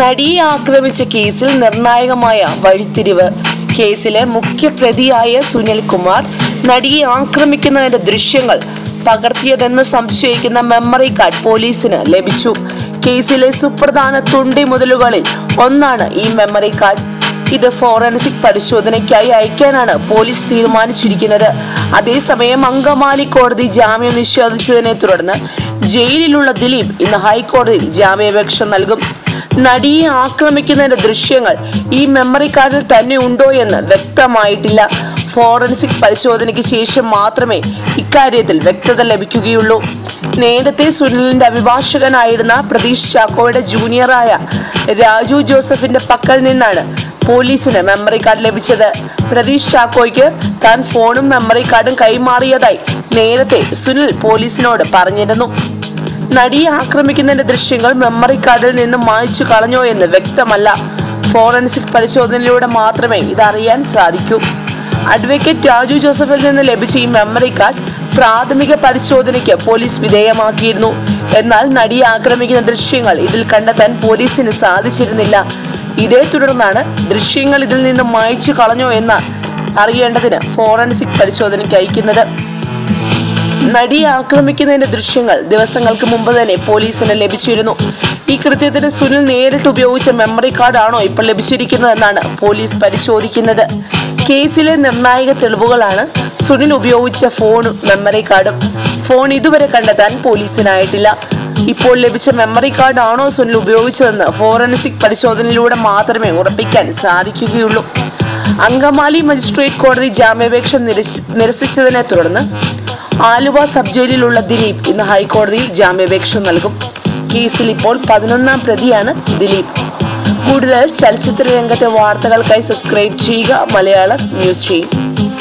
നടിയെ ആക്രമിച്ച കേസിൽ നിർണായകമായ വഴിത്തിരിവ്. കേസിലെ മുഖ്യപ്രതിയായ സുനിൽ കുമാർ നടിയെ ആക്രമിക്കുന്നതിന്റെ ദൃശ്യങ്ങൾ പകർത്തിയതെന്ന് സംശയിക്കുന്ന മെമ്മറി കാർഡ് പോലീസിന് ലഭിച്ചു. കേസിലെ സുപ്രധാന തുണ്ടി മുതലുകളിൽ ഒന്നാണ് ഈ മെമ്മറി കാർഡ് ഇത് ഫോറൻസിക് പരിശോധനയ്ക്കായി അയക്കാനാണ് പോലീസ് തീരുമാനിച്ചിരിക്കുന്നത്. അതേസമയം അങ്കമാലി കോടതി ജാമ്യം നിഷേധിച്ചതിനെ തുടർന്ന് ജയിലിലുള്ള ദിലീപ് ഇന്ന് ഹൈക്കോടതിയിൽ ജാമ്യാപേക്ഷ നൽകും. നടിയെ ആക്രമിക്കുന്നതിന്റെ ദൃശ്യങ്ങൾ ഈ മെമ്മറി കാർഡിൽ തന്നെ ഉണ്ടോ എന്ന് വ്യക്തമായിട്ടില്ല. ഫോറൻസിക് പരിശോധനയ്ക്ക് ശേഷം മാത്രമേ ഇക്കാര്യത്തിൽ വ്യക്തത ലഭിക്കുകയുള്ളൂ. നേരത്തെ സുനിലിന്റെ അഭിഭാഷകനായിരുന്ന പ്രതീഷ് ചാക്കോയുടെ ജൂനിയറായ രാജു ജോസഫിന്റെ പക്കൽ നിന്നാണ് പോലീസിന് മെമ്മറി കാർഡ് ലഭിച്ചത്. പ്രതീഷ് ചാക്കോയ്ക്ക് താൻ ഫോണും മെമ്മറി കാർഡും കൈമാറിയതായി നേരത്തെ സുനിൽ പോലീസിനോട് പറഞ്ഞിരുന്നു. നടിയെ ആക്രമിക്കുന്നതിന്റെ ദൃശ്യങ്ങൾ മെമ്മറി കാർഡിൽ നിന്ന് മായ്ച്ചു കളഞ്ഞോ എന്ന് വ്യക്തമല്ല. ഫോറൻസിക് പരിശോധനയിലൂടെ മാത്രമേ ഇതറിയാൻ സാധിക്കൂ. അഡ്വക്കേറ്റ് രാജു ജോസഫിൽ നിന്ന് ലഭിച്ച ഈ മെമ്മറി കാർഡ് പ്രാഥമിക പരിശോധനയ്ക്ക് പോലീസ് വിധേയമാക്കിയിരുന്നു. എന്നാൽ നടിയെ ആക്രമിക്കുന്ന ദൃശ്യങ്ങൾ ഇതിൽ കണ്ടെത്താൻ പോലീസിന് സാധിച്ചിരുന്നില്ല. ഇതേ തുടർന്നാണ് ദൃശ്യങ്ങൾ ഇതിൽ നിന്ന് മായ്ച്ചു കളഞ്ഞോ എന്ന് അറിയേണ്ടതിന് ഫോറൻസിക് പരിശോധനയ്ക്ക് അയക്കുന്നത്. നടിയെ ആക്രമിക്കുന്നതിന്റെ ദൃശ്യങ്ങൾ ദിവസങ്ങൾക്ക് മുമ്പ് തന്നെ പോലീസിന് ലഭിച്ചിരുന്നു. ഈ കൃത്യത്തിന് സുനിൽ നേരിട്ട് ഉപയോഗിച്ച മെമ്മറി കാർഡാണോ ഇപ്പോൾ ലഭിച്ചിരിക്കുന്നതെന്നാണ് പോലീസ് പരിശോധിക്കുന്നത്. കേസിലെ നിർണായക തെളിവുകളാണ് സുനിൽ ഉപയോഗിച്ച ഫോണും മെമ്മറി കാർഡും ഫോൺ ഇതുവരെ കണ്ടെത്താൻ പോലീസിനായിട്ടില്ല. ഇപ്പോൾ ലഭിച്ച മെമ്മറി കാർഡ് ആണോ സുനിൽ ഉപയോഗിച്ചതെന്ന് ഫോറൻസിക് പരിശോധനയിലൂടെ മാത്രമേ ഉറപ്പിക്കാൻ സാധിക്കുകയുള്ളൂ. അങ്കമാലി മജിസ്ട്രേറ്റ് കോടതി ജാമ്യാപേക്ഷ നിരസിച്ചതിനെ തുടർന്ന് ആലുവ സബ് ജയിലിലുള്ള ദിലീപ് ഇന്ന് ഹൈക്കോടതിയിൽ ജാമ്യാപേക്ഷ നൽകും. കേസിൽ ഇപ്പോൾ പതിനൊന്നാം പ്രതിയാണ് ദിലീപ്. കൂടുതൽ ചലച്ചിത്ര രംഗത്തെ വാർത്തകൾക്കായി സബ്സ്ക്രൈബ് ചെയ്യുക മലയാളം ന്യൂസ് സ്ട്രീം